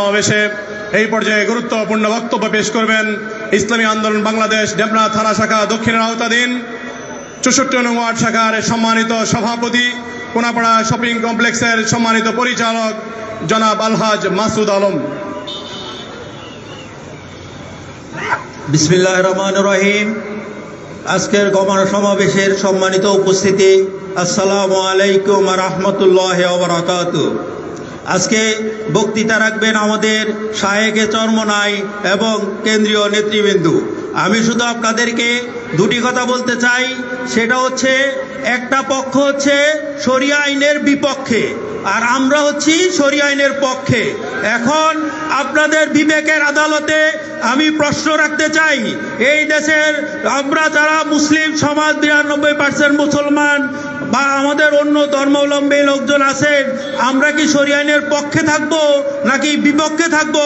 সমাবেশে এই পর্যায়ে গুরুত্বপূর্ণ বক্তব্য পেশ করবেন ইসলামী আন্দোলন বাংলাদেশ ডেবনা থানা শাখা দক্ষিণের আওতাধীন চৌষট্টি নং ওয়ার্ড শাখার সম্মানিত সভাপতি, কোনাপাড়া শপিং কমপ্লেক্সের সম্মানিত পরিচালক জনাব আলহাজ মাসুদ আলম। বিসমিল্লাহ রহমান রহিম। আজকের গমন সমাবেশের সম্মানিত উপস্থিতি, আসসালামু আলাইকুম রহমতুল্লাহ ওবরাকাত আজকে বক্তৃতা রাখবেন আমাদের শায়েকে চর্মনাই এবং কেন্দ্রীয় নেতৃবৃন্দ। আমি শুধু আপনাদেরকে দুটি কথা বলতে চাই, সেটা হচ্ছে, একটা পক্ষ হচ্ছে সরিয়া আইনের বিপক্ষে। আর আমরা হচ্ছি শরিয়া আইনের পক্ষে। এখন আপনাদের বিবেকের আদালতে আমি প্রশ্ন রাখতে চাই, এই দেশের আমরা যারা মুসলিম সমাজ বিরানব্বই পার্সেন্ট মুসলমান বা আমাদের অন্য ধর্মাবলম্বী লোকজন আছেন, আমরা কি শরিয়া আইনের পক্ষে থাকব নাকি বিপক্ষে থাকব,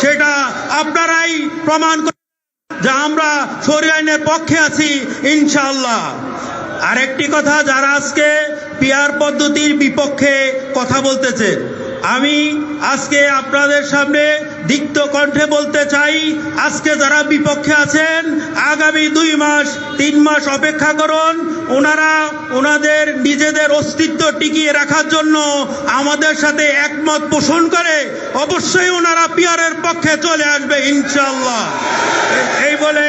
সেটা আপনারাই প্রমাণ যে আমরা শরিয়া আইনের পক্ষে আছি, ইনশাআল্লাহ। আরেকটি কথা, যারা আজকে পিয়ার পদ্ধতির বিপক্ষে কথা বলতেছে। আমি আজকে আপনাদের সামনে দিক্ত কণ্ঠে বলতে চাই, আজকে যারা বিপক্ষে আছেন, আগামী দুই মাস, তিন মাস অপেক্ষা করুন। ওনারা ওনাদের নিজেদের অস্তিত্ব টিকিয়ে রাখার জন্য আমাদের সাথে একমত পোষণ করে অবশ্যই ওনারা পিয়ারের পক্ষে চলে আসবে ইনশাল্লাহ এই বলে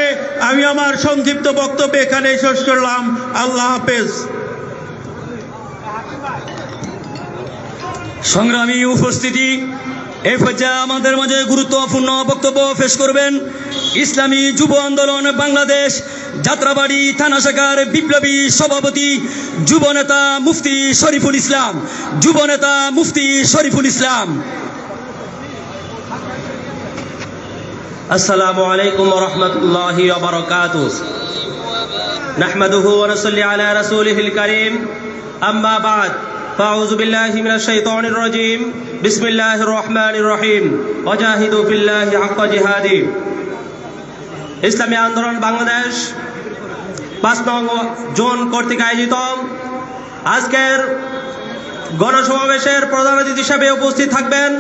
আমি আমার সংক্ষিপ্ত বক্তব্য এখানে শেষ করলাম। আল্লাহ হাফেজ। সংগ্রামী উপস্থিতি এই পর্যায়ে আমাদের মাঝে গুরুত্বপূর্ণ বক্তব্য পেশ করবেন ইসলামী যুব আন্দোলন বাংলাদেশ যাত্রাবাড়ি থানা শাখার বিপ্লবী সভাপতি যুব নেতা মুফতি শরীফুল ইসলাম যুব নেতা মুফতি শরীফুল ইসলাম السلام عليكم ورحمة الله وبركاته نحمده ونصلي على رسوله الكريم أما بعد فأعوذ بالله من الشيطان الرجيم بسم الله الرحمن الرحيم وجاهدوا في الله حق جهاده ইসলামী আন্দোলন বাংলাদেশ পাঁচ নং জোন কর্তৃক আয়োজিত আজকের গণসমাবেশের প্রধান অতিথি হিসাবে উপস্থিত থাকবেন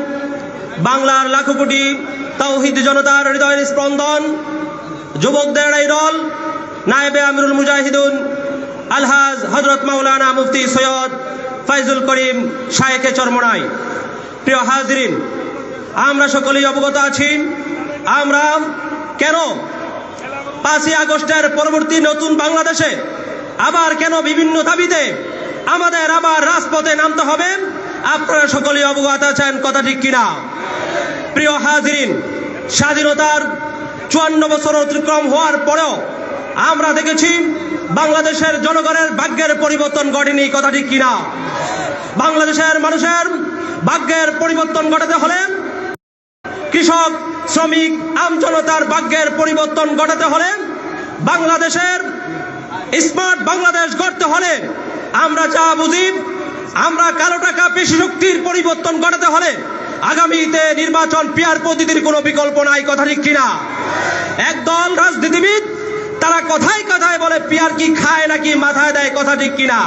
বাংলার লাখো কোটি তৌহিদ জনতার হৃদয়ের স্পন্দন যুবকদের এই দল নায়েবে আমিরুল মুজাহিদুন আলহাজ হজরত মাওলানা মুফতি সৈয়দ ফাইজুল করিম শায়েখে চরমনাই। প্রিয় হাজরিন, আমরা সকলেই অবগত আছি, আমরা কেন পাঁচই আগস্টের পরবর্তী নতুন বাংলাদেশে আবার কেন বিভিন্ন দাবিতে আমাদের আবার রাজপথে নামতে হবে, আপনারা সকলেই অবগত আছেন, কথা ঠিক কিনা? প্রিয় হাজরিন, স্বাধীনতার চুয়ান্ন বছর অতিক্রম হওয়ার পরেও আমরা দেখেছি বাংলাদেশের জনগণের ভাগ্যের পরিবর্তন ঘটেনি কথা ঠিক কিনা? বাংলাদেশের মানুষের ভাগ্যের পরিবর্তন ঘটাতে হলে কৃষক, শ্রমিক আমজনতার ভাগ্যের পরিবর্তন ঘটাতে হলে বাংলাদেশের স্মার্ট বাংলাদেশ গড়তে হলে আমরা যা বুঝি, আমরা কালো টাকা পেশি শক্তির পরিবর্তন ঘটাতে হলে আগামীতে নির্বাচন পিয়ার পদ্ধতির কোনো বিকল্প নাই, কথা ঠিক কিনা? একদল রাজনীতিবিদ তারা কথায় কথায় বলে, পিয়ার কি খায় নাকি মাথায় দেয় কথা ঠিক কিনা?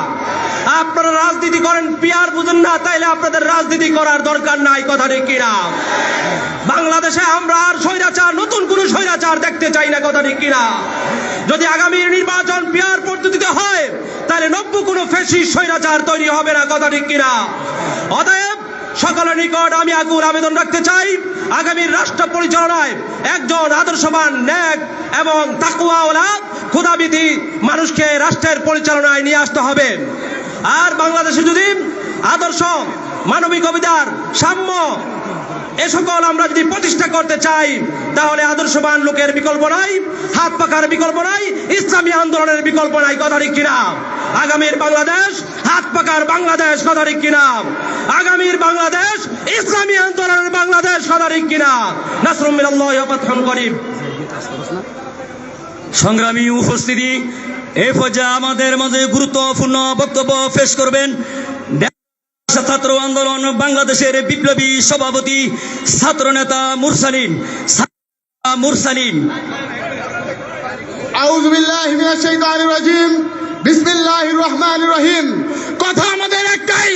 আপনারা রাজনীতি করেন, পিয়ার বুঝেন না, তাইলে আপনাদের রাজনীতি করার দরকার নাই কথা ঠিক কিনা? বাংলাদেশে আমরা আর স্বৈরাচার, নতুন কোন স্বৈরাচার দেখতে চাই না কথা ঠিক কিনা? যদি আগামী নির্বাচন পিয়ার পদ্ধতিতে হয় তাহলে নব্য কোনো ফেসি স্বৈরাচার তৈরি হবে না কথা ঠিক কিনা? অতএব সকলের নিকট আমি আকুল আবেদন রাখতে চাই। আগামী রাষ্ট্র পরিচালনায় একজন আদর্শবান, ন্যাক এবং তাকুয়াওয়ালা ক্ষুদাবিধি মানুষকে রাষ্ট্রের পরিচালনায় নিয়ে আসতে হবে। আর বাংলাদেশে যদি আদর্শ মানবিক অবিদার সাম্য এ সকল আমরা যদি প্রতিষ্ঠা করতে চাই, তাহলে আদর্শবান লোকের বিকল্প নাই, হাত পাকার বিকল্প নাই, ইসলামী আন্দোলনের বিকল্প নাই, কথা ঠিক কিনা? আগামীর বাংলাদেশ, হাত পাকার বাংলাদেশ, কথা ঠিক কিনা? আগামীর বাংলাদেশ, ইসলামী আন্দোলনের বাংলাদেশ, কথা ঠিক কিনা? নাসরুম মিনাল্লাহ ওয়া করিম। সংগ্রামী উপস্থিতি, এ পর্যায়ে আমাদের মাঝে গুরুত্বপূর্ণ বক্তব্য পেশ করবেন ছাত্র আন্দোলন বাংলাদেশের বিপ্লবী সভাপতি ছাত্রনেতা মুরসালিন। মুরসালিন। কথা আমাদের একটাই,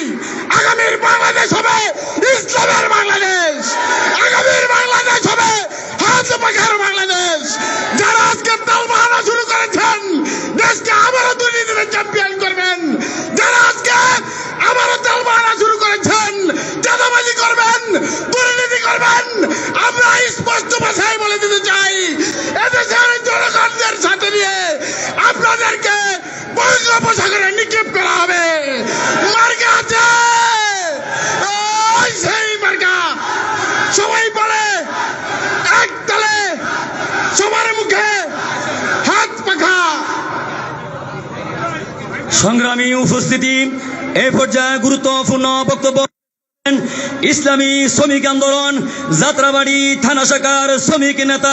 আগামীর বাংলাদেশ হবে ইসলামের বাংলাদেশ। আগামীর বাংলাদেশ হবে বাংলাদেশ। যারা আজকে তাল শুরু করেছে আবারও তাল শুরু করেছেন। চাঁদাবাজি করবেন, দুর্নীতি করবেন। আমরা স্পষ্ট ভাষায় বলে দিতে চাই, এদেশের জনগণদের সাথে আপনাদেরকে বঙ্গোপসাগরে নিক্ষেপ করা হবে। আছে। সেই মার্কা। সবাই বলে, এক তালে সবার মুখে হাত পাখা। সংগ্রামী উপস্থিতি এই পর্যায়ে গুরুত্বপূর্ণ বক্তব্য ইসলামী শ্রমিক আন্দোলন যাত্রাবাড়ি থানা শাখার শ্রমিক নেতা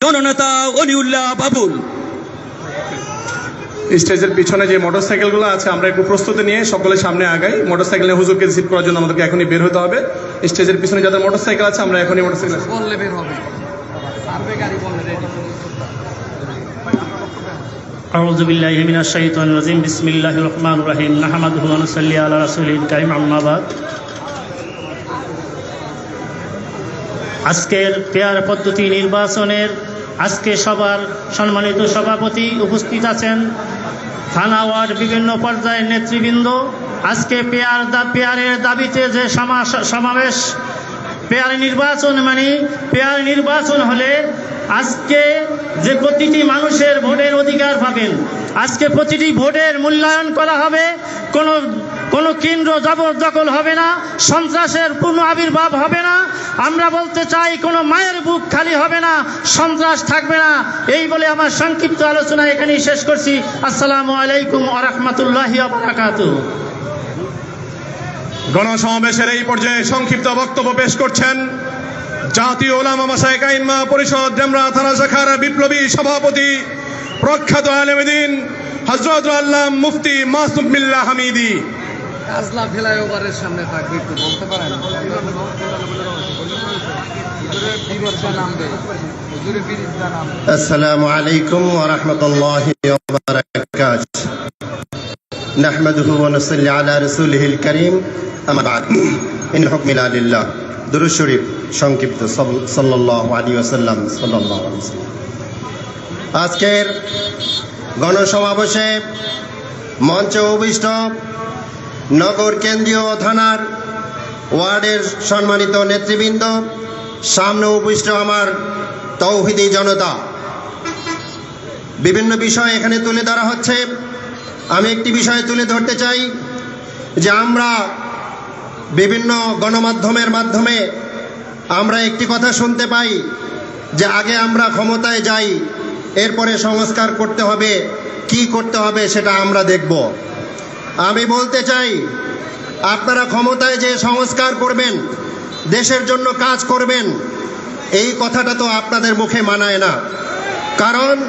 জননেতা অলিউল্লাহ বাবুল। স্টেজের পিছনে যে মোটর মোটরসাইকেলগুলো আছে আমরা একটু প্রস্তুতি নিয়ে সকলের সামনে আগাই। মোটরসাইকেল নিয়ে হুজুরকে রিসিভ করার জন্য আমাদেরকে এখনই বের হতে হবে। স্টেজের পিছনে যাদের মোটরসাইকেল আছে আমরা এখনই মোটরসাইকেল বললে বের হবে সার্ভে গাড়ি বললে রেডি أعوذ بالله من الشيطان الرجيم بسم الله الرحمن الرحيم نحمده ونصلي على رسوله الكريم أما بعد আজকের পেয়ার পদ্ধতি নির্বাচনের আজকে সবার সম্মানিত সভাপতি উপস্থিত আছেন থানা ওয়ার্ড বিভিন্ন পর্যায়ের নেতৃবৃন্দ আজকে পেয়ার দা পেয়ারের দাবিতে যে সমা- সমাবেশ পেয়ার নির্বাচন মানে পেয়ার নির্বাচন হলে আজকে যে প্রতিটি মানুষের ভোটের অধিকার পাবেন। আজকে প্রতিটি ভোটের মূল্যায়ন করা হবে, কোনো কোনো কেন্দ্র জবরদখল হবে না, সন্ত্রাসের পূর্ণ আবির্ভাব হবে না। আমরা বলতে চাই, কোনো মায়ের বুক খালি হবে না, সন্ত্রাস থাকবে না। এই বলে আমার সংক্ষিপ্ত আলোচনা এখানেই শেষ করছি। আসসালামু আলাইকুম আ রহমতুল্লাহি বারাকাতুহ। গণসমাবেশের এই পর্যায়ে সংক্ষিপ্ত বক্তব্য পেশ করছেন জাতীয় ওলামা মাসায়ক আইনমা পরিষদ ডেমরা থানা শাখার বিপ্লবী সভাপতি প্রখ্যাত আলমদিন হজরত আল্লাহ মুফতি মাসুমিল্লা হামিদি। আসসালামু আলাইকুম ওয়া نحمده ونصلي على رسوله الكريم أما بعد إن الحكم لا لله درود শরীফ সংক্ষিপ্ত সাল্লাল্লাহু আলাইহি ওয়াসাল্লাম সাল্লাল্লাহু আলাইহি ওয়াসাল্লাম আজকের গণসমাবেশে মঞ্চে অভিষ্ট নগর কেন্দ্রীয় থানার ওয়ার্ডের সম্মানিত নেতৃবৃন্দ সামনে উপবিষ্ট আমার তৌহিদি জনতা বিভিন্ন বিষয় এখানে তুলে ধরা হচ্ছে আমি একটি বিষয় তুলে ধরতে চাই যে আমরা বিভিন্ন গণমাধ্যমের মাধ্যমে আমরা একটি কথা শুনতে পাই যে আগে আমরা ক্ষমতায় যাই, এরপরে সংস্কার করতে হবে, কি করতে হবে সেটা আমরা দেখব। আমি বলতে চাই, আপনারা ক্ষমতায় যে সংস্কার করবেন, দেশের জন্য কাজ করবেন, এই কথাটা তো আপনাদের মুখে মানায় না। কারণ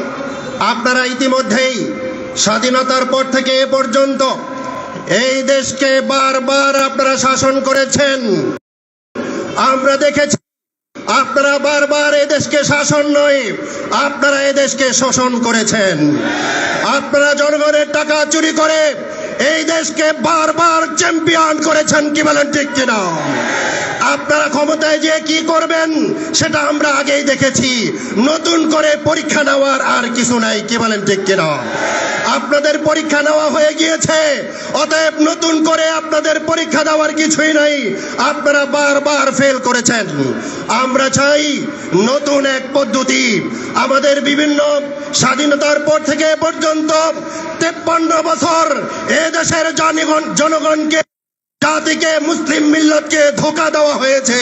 আপনারা ইতিমধ্যেই স্বাধীনতার পর থেকে এ পর্যন্ত এই দেশকে বারবার আপনারা শাসন করেছেন। আমরা দেখেছি, আপনারা বারবার এদেশকে শাসন নয়, আপনারা এদেশকে শোষণ করেছেন। আপনারা জনগণের টাকা চুরি করে এই দেশকে বারবার চ্যাম্পিয়ন করেছেন কি বলেন ঠিক কিনা? আপনারা ক্ষমতায় যে কি করবেন সেটা আমরা আগেই দেখেছি। নতুন করে পরীক্ষা নেওয়ার আর কিছু নাই, কি বলেন ঠিক কিনা? আপনাদের পরীক্ষা নেওয়া হয়ে গিয়েছে। অতএব নতুন করে আপনাদের পরীক্ষা দেওয়ার কিছুই নাই। আপনারা বারবার ফেল করেছেন। আমরা চাই নতুন এক পদ্ধতি। আমাদের বিভিন্ন স্বাধীনতার পর থেকে পর্যন্ত তেপ্পান্ন বছর এ দেশের জনগণ, জনগণকে, জাতিকে, মুসলিম মিল্লতকে ধোকা দেওয়া হয়েছে,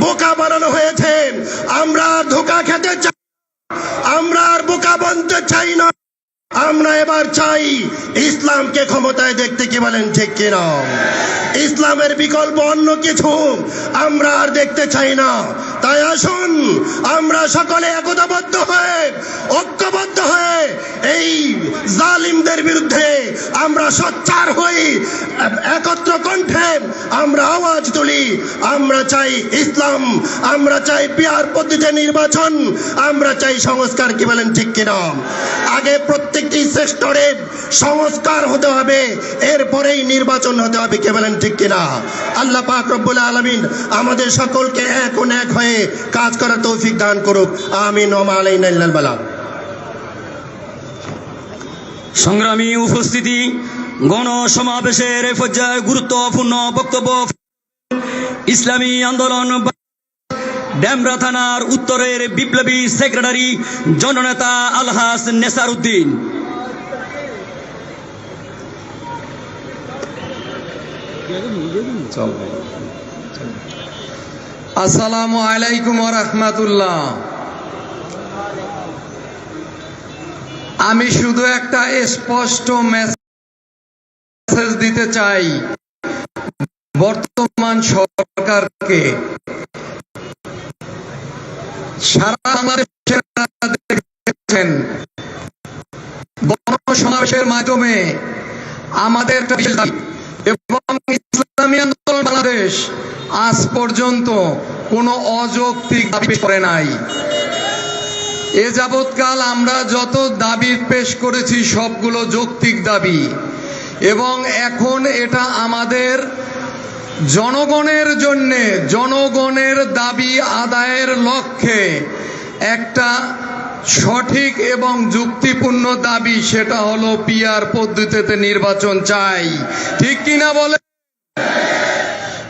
বোকা বানানো হয়েছে। আমরা ধোকা খেতে চাই আমরা আর বোকা বানতে চাই না। আমরা এবার চাই ইসলামকে ক্ষমতায় দেখতে কি বলেন ঠিক কিনা? ইসলামের বিকল্প অন্য কিছু আমরা আর দেখতে চাই না। তাই আসুন, আমরা সকলে একতাবদ্ধ হয়ে, ঐক্যবদ্ধ হয়ে এই জালিমদের বিরুদ্ধে আমরা সোচ্চার হই, একত্র কণ্ঠে আমরা আওয়াজ তুলি। আমরা চাই ইসলাম, আমরা চাই পিয়ার পদ্ধতিতে নির্বাচন, আমরা চাই সংস্কার কি বলেন ঠিক কিনা। আগে প্রত্যেকটি সেক্টরে সংস্কার হতে হবে, এরপরেই নির্বাচন হতে হবে কে বলেন ঠিক কিনা? আল্লাহ পাক রব্বুল আলমিন আমাদের সকলকে এক ও এক হয়ে কাজ করার তৌফিক দান করুক। আমিন ওমা আলাইনা বালাগ সংগ্রামী উপস্থিতি, গণসমাবেশের এ পর্যায়ে গুরুত্বপূর্ণ বক্তব্য, ইসলামী আন্দোলন ড্যামরা থানার উত্তরের বিপ্লবী সেক্রেটারি জননেতা আলহাস নেসার আসসালামু আলাইকুম আমি শুধু একটা স্পষ্ট মেসেজ দিতে চাই। বর্তমান সরকারকে সারা বাংলাদেশের গণসমাবেশের মাধ্যমে আমাদের একটা এবং ইসলামী আন্দোলন বাংলাদেশ আজ পর্যন্ত কোনো অযৌক্তিক দাবি করে নাই। এ যাবৎকাল আমরা যত দাবি পেশ করেছি, সবগুলো যৌক্তিক দাবি। এবং এখন এটা আমাদের জনগণের জন্যে, জনগণের দাবি আদায়ের লক্ষ্যে একটা সঠিক এবং যুক্তিপূর্ণ দাবি সেটা হলো পিয়ার পদ্ধতিতে নির্বাচন চাই। ঠিক কিনা বলে?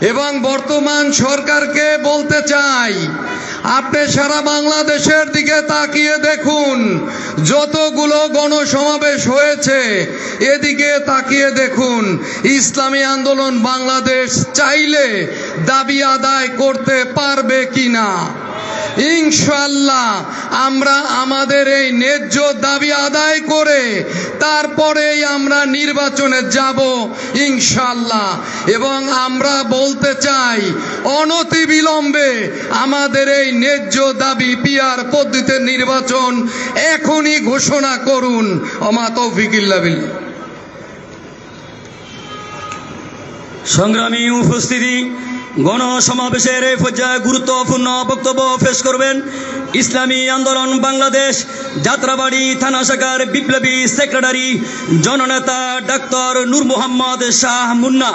এবং বর্তমান সরকারকে বলতে চাই, আপনি সারা বাংলাদেশের দিকে তাকিয়ে দেখুন, যতগুলো গণসমাবেশ হয়েছে, এদিকে তাকিয়ে দেখুন, ইসলামী আন্দোলন বাংলাদেশ চাইলে দাবি আদায় করতে পারবে কিনা। ইনশাল্লাহ আমরা আমাদের এই ন্যায্য দাবি আদায় করে তারপরেই আমরা নির্বাচনে যাব ইনশাল্লাহ এবং আমরা বলতে চাই অনতি বিলম্বে আমাদের এই ন্যায্য দাবি পিয়ার পদ্ধতিতে নির্বাচন এখনই ঘোষণা করুন। অমা তৌফিকিল্লা বিল্লাহ। সংগ্রামী উপস্থিতি গণসমাবেশের এই পর্যায়ে গুরুত্বপূর্ণ বক্তব্য পেশ করবেন ইসলামী আন্দোলন বাংলাদেশ যাত্রাবাড়ি থানা শাখার বিপ্লবী সেক্রেটারি জননেতা ডাক্তার নূর মোহাম্মদ শাহ মুন্না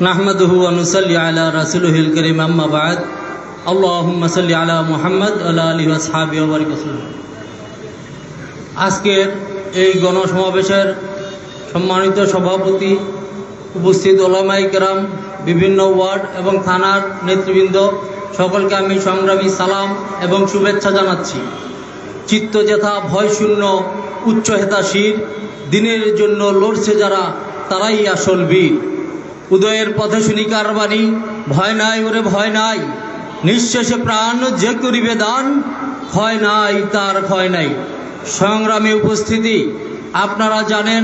نحمده ونصلي على رسوله الكريم أما بعد اللهم صل على محمد وعلى آله وأصحابه وبارك وسلم আজকের এই গণসমাবেশের সম্মানিত সভাপতি, উপস্থিত ওলামাই কেরাম, বিভিন্ন ওয়ার্ড এবং থানার নেতৃবৃন্দ, সকলকে আমি সংগ্রামী সালাম এবং শুভেচ্ছা জানাচ্ছি। চিত্ত যেথা ভয় শূন্য, উচ্চ হেতাশীর দিনের জন্য লড়ছে যারা, তারাই আসল বীর। উদয়ের পথে শুনি কারবারি, ভয় নাই ওরে ভয় নাই, নিঃশেষে প্রাণ যে করিবে দান, ক্ষয় নাই তার ক্ষয় নাই। সংগ্রামে উপস্থিতি, আপনারা জানেন,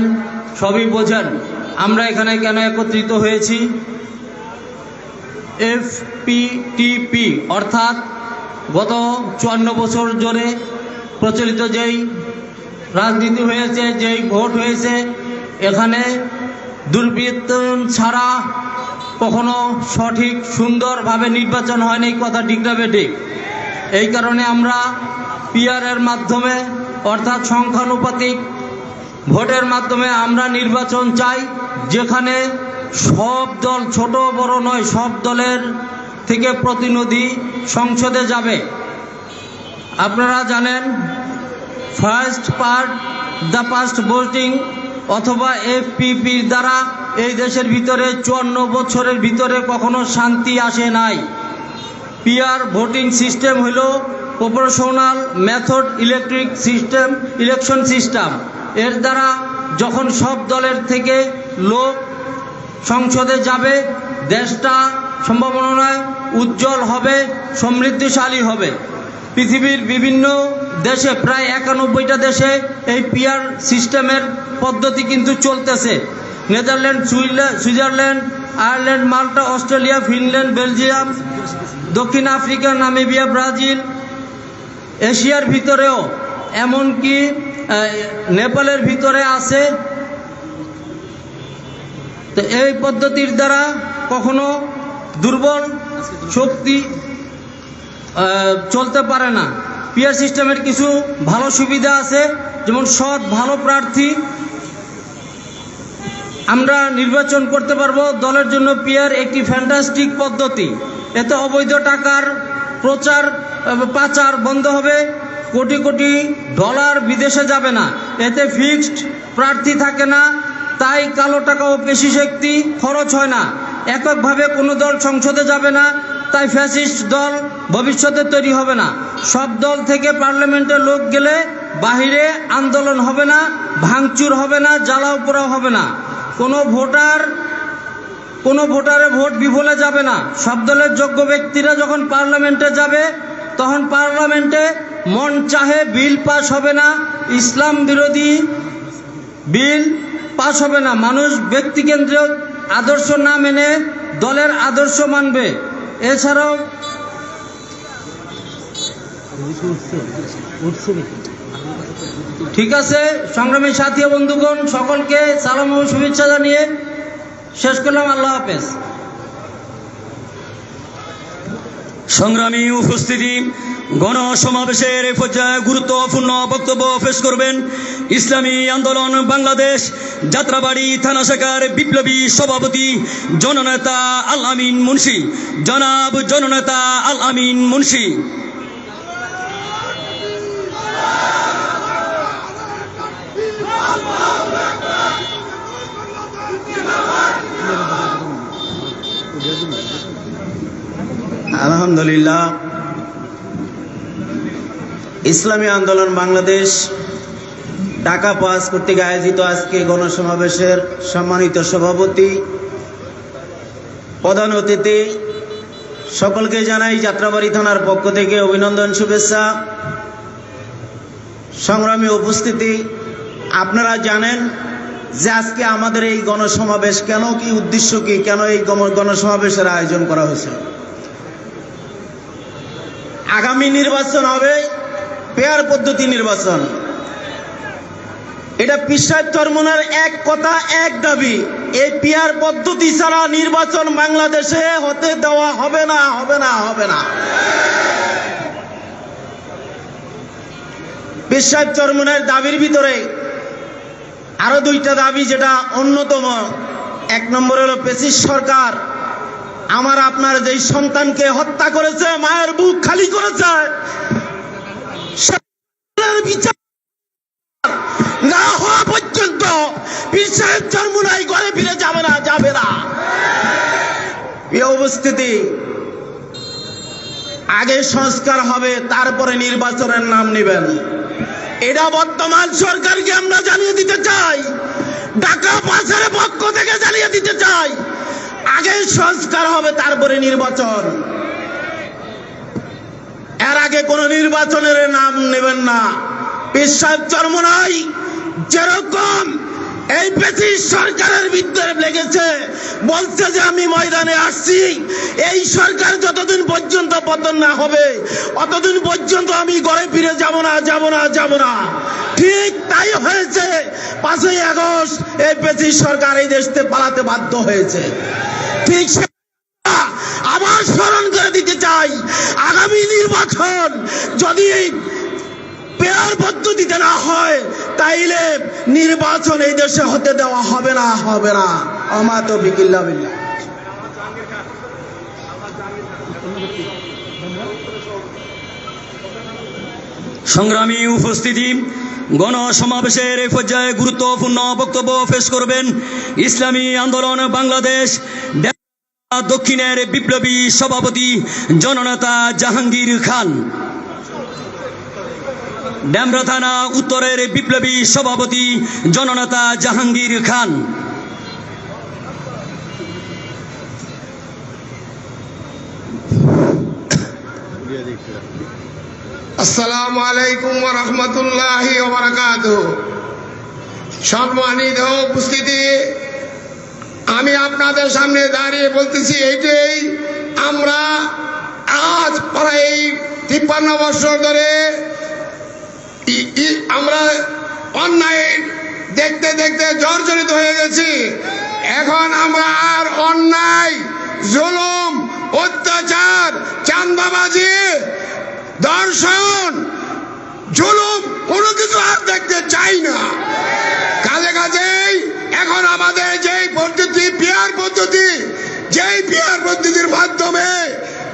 সবই বোঝেন। আমরা এখানে কেন একত্রিত হয়েছি? এফপিটিপি, অর্থাৎ গত চুয়ান্ন বছর ধরে প্রচলিত যেই রাজনীতি হয়েছে, যেই ভোট হয়েছে, এখানে দুর্বৃত্তন ছাড়া কখনো সঠিক, সুন্দরভাবে নির্বাচন হয়নি, কথা না বেঠিক এই কারণে আমরা পিআরের মাধ্যমে অর্থাৎ সংখ্যানুপাতিক ভোটের মাধ্যমে আমরা নির্বাচন চাই, যেখানে সব দল ছোট বড় নয়, সব দলের থেকে প্রতিনিধি সংসদে যাবে। আপনারা জানেন, first part, the first voting অথবা এফপিপির দ্বারা এই দেশের ভিতরে চুয়ান্ন বছরের ভিতরে কখনো শান্তি আসে নাই। পিয়ার ভোটিং সিস্টেম হল proportional method electric system election system এর দ্বারা যখন সব দলের থেকে লোক সংসদে যাবে, দেশটা সম্ভাবনায় উজ্জ্বল হবে, সমৃদ্ধিশালী হবে। পৃথিবীর বিভিন্ন দেশে, প্রায় একানব্বইটা দেশে এই পিয়ার সিস্টেমের পদ্ধতি কিন্তু চলতেছে। Netherland Switzerland, Ireland, Malta, Australia, Finland, Belgium, দক্ষিণ আফ্রিকা, নামিবিয়া, ব্রাজিল এশিয়ার ভিতরেও, এমনকি নেপালের ভিতরে আছে। তো এই পদ্ধতির দ্বারা কখনো দুর্বল শক্তি চলতে পারে না। পিয়ার সিস্টেমের কিছু ভালো সুবিধা আছে, যেমন সৎ, ভালো প্রার্থী। আমরা নির্বাচন করতে পারব, দলের জন্য পিয়ার একটি ফ্যান্টাস্টিক পদ্ধতি। এতে অবৈধ টাকার প্রচার পাচার বন্ধ হবে। কোটি কোটি ডলার বিদেশে যাবে না। এতে ফিক্সড প্রার্থী থাকে না। তাই কালো টাকা ও পেশি শক্তি খরচ হয় না। এককভাবে কোনো দল সংসদে যাবে না। তাই ফ্যাসিস্ট দল ভবিষ্যতে তৈরি হবে না। সব দল থেকে পার্লামেন্টে লোক গেলে বাহিরে আন্দোলন হবে না, ভাঙচুর হবে না, জ্বালাও পোড়াও হবে না। কোনো ভোটার কোনো ভোটারে ভোট বিফলে যাবে না। সব দলের যোগ্য ব্যক্তিরা যখন পার্লামেন্টে যাবে, তখন পার্লামেন্টে মন চাহে বিল পাস হবে না, ইসলাম বিরোধী বিল পাস হবে না। মানুষ ব্যক্তিকেন্দ্রিক আদর্শ না মেনে দলের আদর্শ মানবে। এছাড়াও ঠিক আছে, সংগ্রামী সাথী বন্ধুগণ, সকলকে সালাম ও শুভেচ্ছা জানিয়ে শেষ করলাম, আল্লাহ হাফেজ। সংগ্রামী উপস্থিতি, গণসমাবেশের পর্যায়ে গুরুত্বপূর্ণ বক্তব্য পেশ করবেন ইসলামী আন্দোলন বাংলাদেশ, যাত্রাবাড়ি থানা শাখার বিপ্লবী সভাপতি জননেতা আল আমিন মুন্সি। জনাব জননেতা আল আমিন মুন্সি। আলহামদুলিল্লাহ। ইসলামী আন্দোলন বাংলাদেশ ঢাকা পাস কর্তৃক আয়োজিত আজকে গণসমাবেশের সম্মানিত সভাপতি, প্রধান অতিথি, সকলকে জানাই যাত্রাবাড়ি থানার পক্ষ থেকে অভিনন্দন, শুভেচ্ছা। সংগ্রামী উপস্থিতি, আপনারা জানেন যে আজকে আমাদের এই গণসমাবেশ কেন, কি উদ্দেশ্য কি, কেন এই গণ- গণসমাবেশের আয়োজন করা হয়েছে? আগামী নির্বাচন হবে পেয়ার পদ্ধতি নির্বাচন। এটা পিসাব চরমনার এক কথা, এক দাবি। এই পেয়ার পদ্ধতি ছাড়া নির্বাচন বাংলাদেশে হতে দেওয়া হবে না হবে না হবে না। পিসাব চরমনার দাবির ভিতরে আরও দুইটা দাবি, যেটা অন্যতম। এক নম্বর হলো পেসিস সরকার আমার আপনার যেই সন্তানকে হত্যা করেছে, মায়ের বুক খালি করেছে না হওয়া ফিরে অবস্থিতি। আগে সংস্কার হবে, তারপরে নির্বাচনের নাম নেবেন। এটা বর্তমান সরকারকে আমরা জানিয়ে দিতে চাই। ঢাকা পাশের পক্ষ থেকে জানিয়ে দিতে চাই। আগে সংস্কার হবে, তারপরে নির্বাচন। এর আগে কোন নির্বাচনের নাম নেবেন না। বিশ্বাস চর্ম নাই যেরকম এই ব্রিটিশ সরকারের বিদ্যুৎ লেগেছে। বলছে যে আমি ময়দানে আসছি। এই সরকার যতদিন পর্যন্ত পতন না হবে, অতদিন পর্যন্ত আমি গড়ে ফিরে যাব না যাব না যাব না। ঠিক তাই হয়েছে। পাঁচই আগস্ট এই ব্রিটিশ সরকার এই দেশতে পালাতে বাধ্য হয়েছে। ঠিক আবার স্মরণ করে দিতে চাই, আগামী নির্বাচন যদি এই পেয়ার পদ্ধতিতে না হয়, তাইলে নির্বাচন এই দেশে হতে দেওয়া হবে না হবে না। আমার তো বিকিল্লা বিল্লাহ। সংগ্রামী উপস্থিতি, গণসমাবেশের এই পর্যায়ে গুরুত্বপূর্ণ বক্তব্য পেশ করবেন ইসলামী আন্দোলন বাংলাদেশ দক্ষিণের বিপ্লবী সভাপতি জননেতা জাহাঙ্গীর খান। ড্যামরা থানা উত্তরের বিপ্লবী সভাপতি জননেতা জাহাঙ্গীর খান। আসসালামু আলাইকুম রহমতুল্লাহ সম্মানিত উপস্থিতি, আমি আপনাদের সামনে দাঁড়িয়ে বলতেছি এইটাই, আমরা আজ প্রায় তিপ্পান্ন বছর ধরে আমরা অন্যায় দেখতে দেখতে জর্জরিত হয়ে গেছি। এখন আমরা আর অন্যায়, জুলুম, অত্যাচার চান্দাবাজি দর্শন, জুলুম কোনো কিছু আর দেখতে চাই না। কাজে কাজেই এখন আমাদের যেই পদ্ধতি, পিয়ার পদ্ধতি, যেই পিয়ার পদ্ধতির মাধ্যমে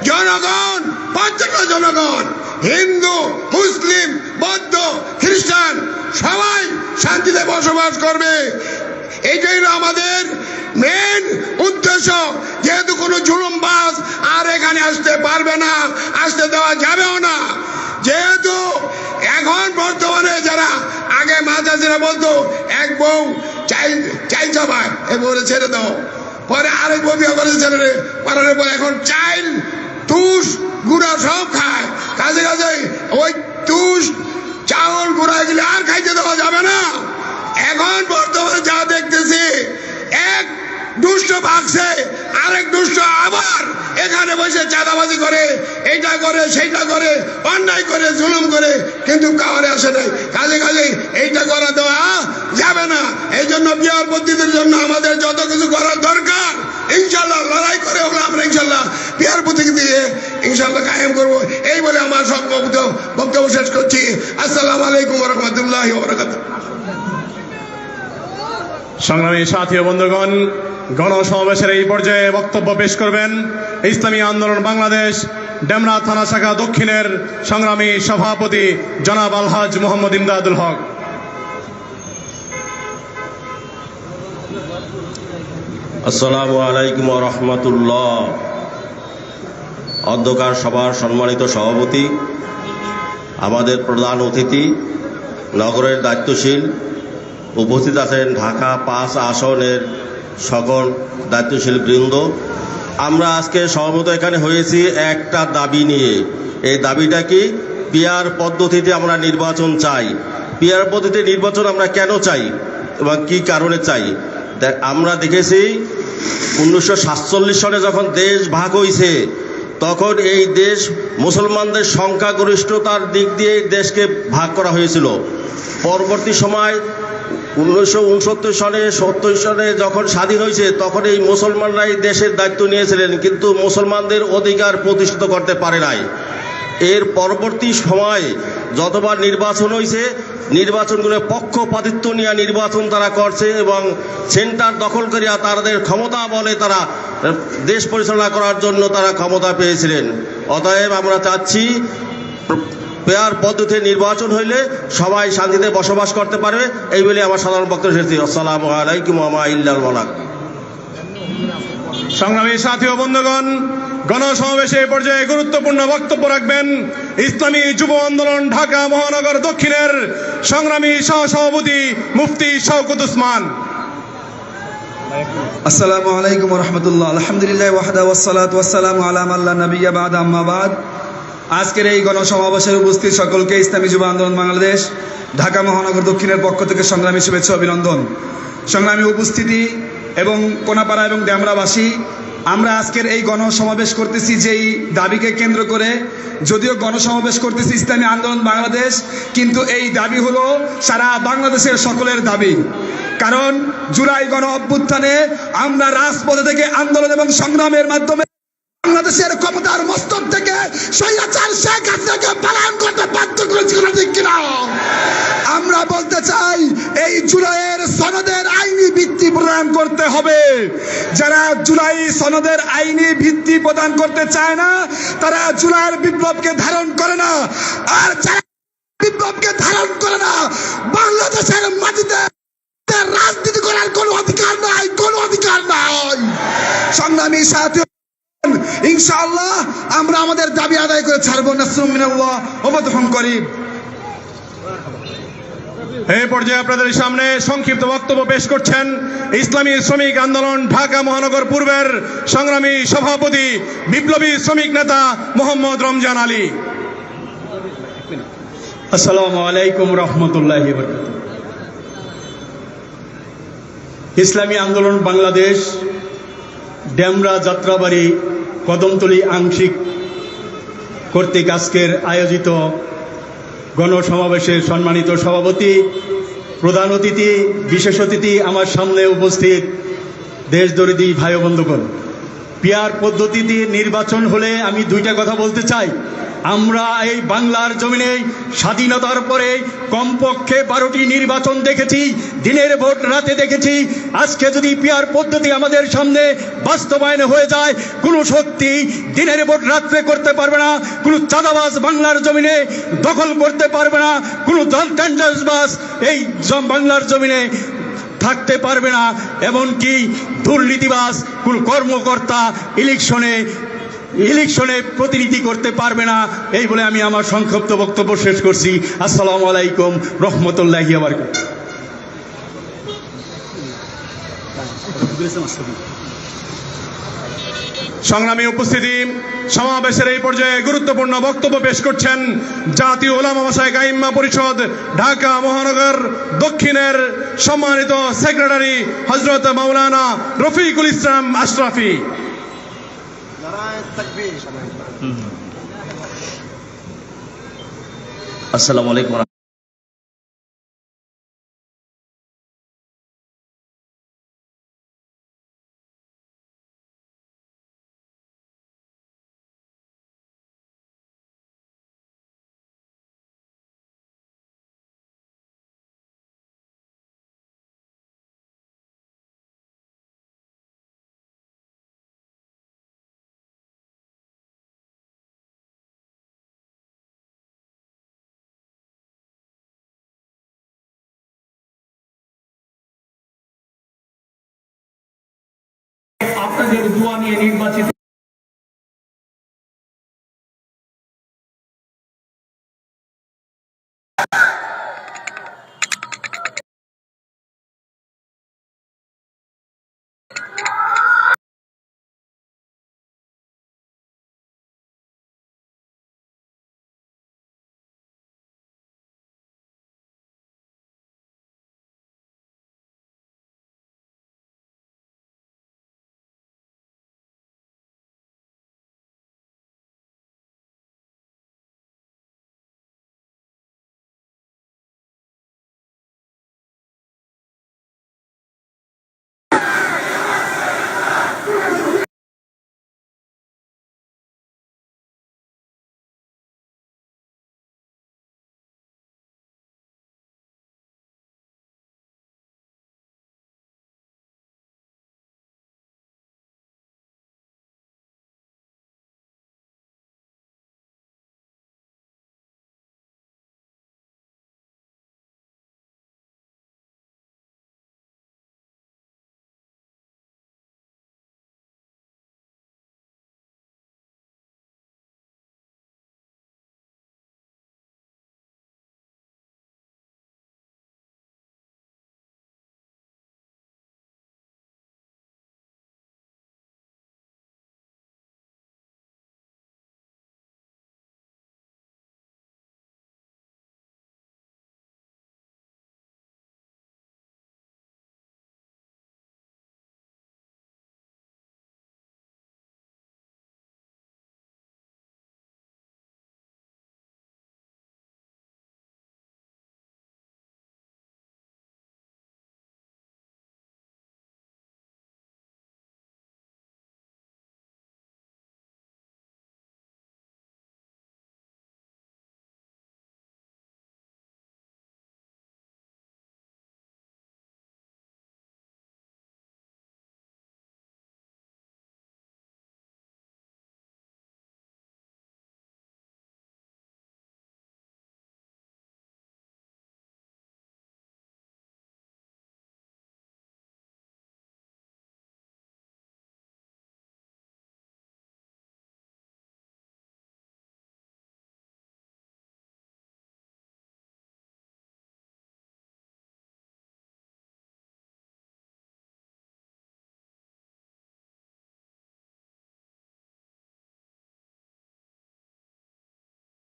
জনগণ প্রত্যেকটা জনগণ, হিন্দু, মুসলিম, বৌদ্ধ, খ্রিস্টান, সবাই শান্তিতে বসবাস করবে। এইটাই আমাদের মেন উদ্দেশ্য। যেহেতু কোনো জুলুমবাজ আর এখানে আসতে পারবে না, আসতে দেওয়া যাবেও না। যেহেতু এখন বর্তমানে যারা আগে মাঝাজিরা বলতো, এক বউ, চাই চাই চাবায় এ ছেড়ে দাও। পরে আরেক বউ বিয়ে করে ছেড়ে। করার এখন চাইল তুষ গুড়া সব খায়। কাজে কাজে ওই তুষ, চাউল, গুড়া এগুলি আর খাইতে দেওয়া যাবে না। এখন বর্তমানে যা দেখতেছি, এক দুষ্ট ভাগছে, আরেক দুষ্ট আবার এখানে বসে চাঁদাবাজি করে, এইটা করে, সেইটা করে, অন্যায় করে, জুলুম করে, কিন্তু কাউরে আসে নাই। কাজে কাজে এইটা করা দেওয়া যাবে না। এই জন্য বিয়ার পদ্ধতির জন্য আমাদের যত কিছু করার দরকার, ইনশাল্লাহ লড়াই করে হলো আমরা ইনশাল্লাহ বিয়ার পদ্ধতি দিয়ে ইনশাল্লাহ কায়েম করব। এই বলে আমার সব বক্তব্য শেষ করছি। আসসালামু আলাইকুম রহমতুল্লাহ সংগ্রামী সাথী বন্ধুগণ গণসমাবেশের এই পর্যায়ে বক্তব্য পেশ করবেন ইসলামী আন্দোলন বাংলাদেশ, ডেমরা থানা শাখা দক্ষিণের সংগ্রামী সভাপতি জনাব আলহাজ মোহাম্মদ ইমদাদুল হক। আসসালামু আলাইকুম রহমতুল্লাহ। অধ্যকার সভার সম্মানিত সভাপতি, আমাদের প্রধান অতিথি, নগরের দায়িত্বশীল, উপস্থিত আছেন ঢাকা পাঁচ আসনের সকল দায়িত্বশীল বৃন্দ। আমরা আজকে সহমত এখানে হয়েছি একটা দাবি নিয়ে। এই দাবিটা কি? পিয়ার পদ্ধতিতে আমরা নির্বাচন চাই। পিয়ার পদ্ধতিতে নির্বাচন আমরা কেন চাই এবং কি কারণে চাই? আমরা দেখেছি উনিশশো সনে যখন দেশ ভাগ হয়েছে তখন এই দেশ মুসলমানদের সংখ্যাগরিষ্ঠতার দিক দিয়ে দেশকে ভাগ করা হয়েছিল। পরবর্তী সময় উনিশশো উনসত্তর সত্তর সনে যখন স্বাধীন হয়েছে, তখন এই মুসলমানরাই দেশের দায়িত্ব নিয়েছিলেন, কিন্তু মুসলমানদের অধিকার প্রতিষ্ঠিত করতে পারে নাই। এর পরবর্তী সময়ে যতবার নির্বাচন হয়েছে, নির্বাচনগুলো পক্ষপাতিত্ব নিয়ে নির্বাচন তারা করছে এবং সেন্টার দখল করিয়া তাদের ক্ষমতা বলে তারা দেশ পরিচালনা করার জন্য তারা ক্ষমতা পেয়েছিলেন। অতএব আমরা চাচ্ছি পেয়ার পদ্ধতিতে নির্বাচন হইলে সবাই শান্তিতে বসবাস করতে পারবে। এই বলে আমার সাধারণ বক্তব্য শেষ আসসালামু আলাইকুম আমা ইল্লাল মালাক। সংগ্রামী সাথী ও বন্ধুগণ গণসমাবেশে এই পর্যায়ে গুরুত্বপূর্ণ বক্তব্য রাখবেন ইসলামী যুব আন্দোলন ঢাকা মহানগর দক্ষিণের সংগ্রামী সহসভাপতি মুফতি শওকত উসমান। আসসালামু আলাইকুম রহমতুল্লাহ। আলহামদুলিল্লাহ ওয়াহদা ওয়াসালাত ওয়াসালামু আলা আল্লাহ নবিয়া বাদ। আম্মাবাদ আজকের এই গণসমাবেশের উপস্থিত সকলকে ইসলামী যুব আন্দোলন বাংলাদেশ, ঢাকা মহানগর দক্ষিণের পক্ষ থেকে সংগ্রামী শুভেচ্ছা অভিনন্দন। সংগ্রামী উপস্থিতি এবং কোনাপাড়া এবং ড্যামরাবাসী, আমরা আজকের এই গণসমাবেশ করতেছি যেই দাবিকে কেন্দ্র করে, যদিও গণসমাবেশ করতেছি ইসলামী আন্দোলন বাংলাদেশ, কিন্তু এই দাবি হলো সারা বাংলাদেশের সকলের দাবি। কারণ জুলাই গণ অভ্যুত্থানে আমরা রাজপথে থেকে আন্দোলন এবং সংগ্রামের মাধ্যমে বাংলাদেশের ক্ষমতার মস্তক থেকে স্বৈরাচার শেখ হাসিনাকে পালন করতে বাধ্য করেছি কিনা ঠিক কিনা? আমরা বলতে চাই, এই জুলাইয়ের সনদের আইনি ভিত্তি প্রদান করতে হবে। যারা জুলাই সনদের আইনি ভিত্তি প্রদান করতে চায় না, তারা জুলাইয়ের বিপ্লবকে ধারণ করে না। আর যারা বিপ্লবকে ধারণ করে না, বাংলাদেশের মাটিতে রাজনীতি করার কোনো অধিকার নাই, কোনো অধিকার নাই। সংগ্রামী সাথী ইনশাআল্লাহ আমরা আমাদের দাবি আদায় করে ছাড়বো করিম এই পর্যায়ে আপনাদের সামনে সংক্ষিপ্ত বক্তব্য পেশ করছেন ইসলামী শ্রমিক আন্দোলন ঢাকা মহানগর পূর্বের সংগ্রামী সভাপতি বিপ্লবী শ্রমিক নেতা মোহাম্মদ রমজান আলী। আসসালামু আলাইকুম রহমতুল্লাহ ইসলামী আন্দোলন বাংলাদেশ ডেমরা যাত্রাবাড়ি কদমতলি আংশিক কর্তৃক আজকের আয়োজিত গণসমাবেশের সম্মানিত সভাপতি, প্রধান অতিথি, বিশেষ অতিথি আমার সামনে উপস্থিত দেশ দরিদি ভাই বন্ধুগণ। পিয়ার পদ্ধতিতে নির্বাচন হলে আমি দুইটা কথা বলতে চাই। আমরা এই বাংলার জমিনে স্বাধীনতার পরে কমপক্ষে বারোটি নির্বাচন দেখেছি, দিনের ভোট রাতে দেখেছি। আজকে যদি পিয়ার পদ্ধতি আমাদের সামনে বাস্তবায়ন হয়ে যায়, কোনো শক্তি দিনের ভোট রাত্রে করতে পারবে না, কোনো চাঁদাবাজ বাংলার জমিনে দখল করতে পারবে না, কোনো বাস এই বাংলার জমিনে থাকতে পারবে না এমনকি দুর্নীতিবাস কোন কর্মকর্তা ইলেকশনে ইলেকশনে প্রতিনিধি করতে পারবে না এই বলে আমি আমার সংক্ষিপ্ত বক্তব্য শেষ করছি আসসালামু আলাইকুম রহমতুল্লাহ আবার সংগ্রামী উপস্থিতি, সমাবেশের এই পর্যায়ে গুরুত্বপূর্ণ বক্তব্য পেশ করছেন জাতীয় ওলামা মাসায় গাইম্মা পরিষদ, ঢাকা মহানগর দক্ষিণের সম্মানিত সেক্রেটারি হজরত মাওলানা রফিকুল ইসলাম আশরাফি। আসসালামু আলাইকুম। নির্বাচিত